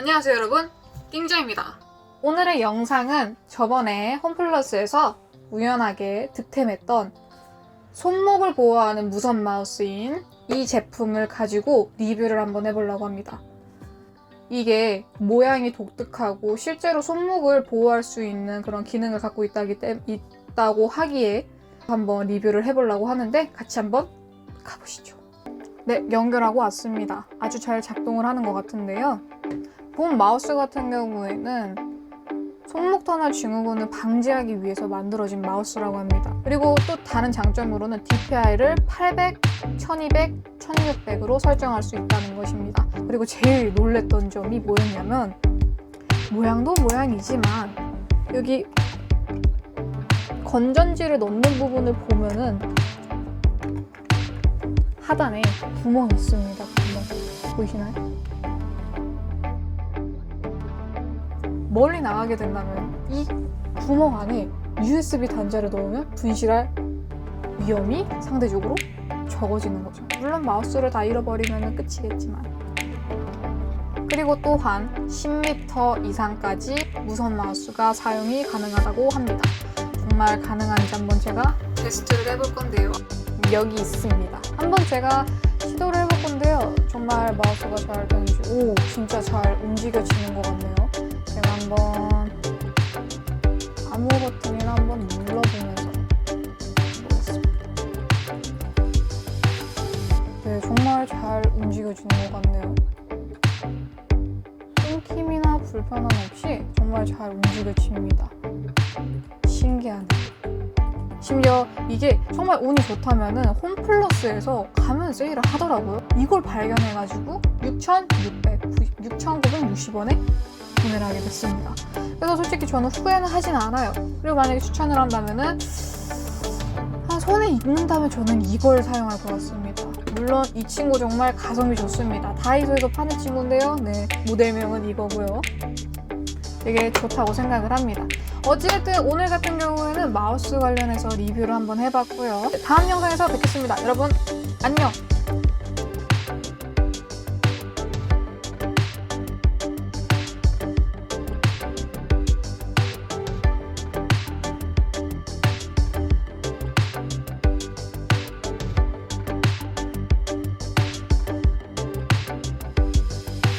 안녕하세요 여러분. 띵자입니다. 오늘의 영상은 저번에 홈플러스에서 우연하게 득템했던 손목을 보호하는 무선 마우스인 이 제품을 가지고 리뷰를 한번 해보려고 합니다. 이게 모양이 독특하고 실제로 손목을 보호할 수 있는 그런 기능을 갖고 있다기 때, 있다고 하기에 한번 리뷰를 해보려고 하는데 같이 한번 가보시죠. 네 연결하고 왔습니다. 아주 잘 작동을 하는 것 같은데요 본 마우스 같은 경우에는 손목 터널 증후군을 방지하기 위해서 만들어진 마우스라고 합니다. 그리고 또 다른 장점으로는 DPI를 800, 1200, 1600으로 설정할 수 있다는 것입니다. 그리고 제일 놀랬던 점이 뭐였냐면 모양도 모양이지만 여기 건전지를 넣는 부분을 보면은 하단에 구멍이 있습니다. 구멍 보이시나요? 멀리 나가게 된다면 이 구멍 안에 USB 단자를 넣으면 분실할 위험이 상대적으로 적어지는 거죠. 물론 마우스를 다 잃어버리면 끝이겠지만. 그리고 또한 10m 이상까지 무선 마우스가 사용이 가능하다고 합니다. 정말 가능한지 한번 제가 테스트를 해볼 건데요. 여기 있습니다. 한번 제가 시도를 해볼 건데요. 정말 마우스가 잘 되는지, 오, 진짜 잘 움직여지는 것 같네요. 잘 움직여지는 것 같네요. 끊김이나 불편함 없이 정말 잘 움직여집니다. 신기하네. 심지어 이게 정말 운이 좋다면은 홈플러스에서 가면 세일을 하더라고요. 이걸 발견해가지고 6,600, 6,960원에 구매를 하게 됐습니다. 그래서 솔직히 저는 후회는 하진 않아요. 그리고 만약에 추천을 한다면은 한 손에 있는다면 저는 이걸 사용할 것 같습니다. 물론 이 친구 정말 가성비 좋습니다. 다이소에서 파는 친구인데요. 네, 모델명은 이거고요. 되게 좋다고 생각을 합니다. 어찌됐든 오늘 같은 경우에는 마우스 관련해서 리뷰를 한번 해봤고요. 다음 영상에서 뵙겠습니다. 여러분 안녕!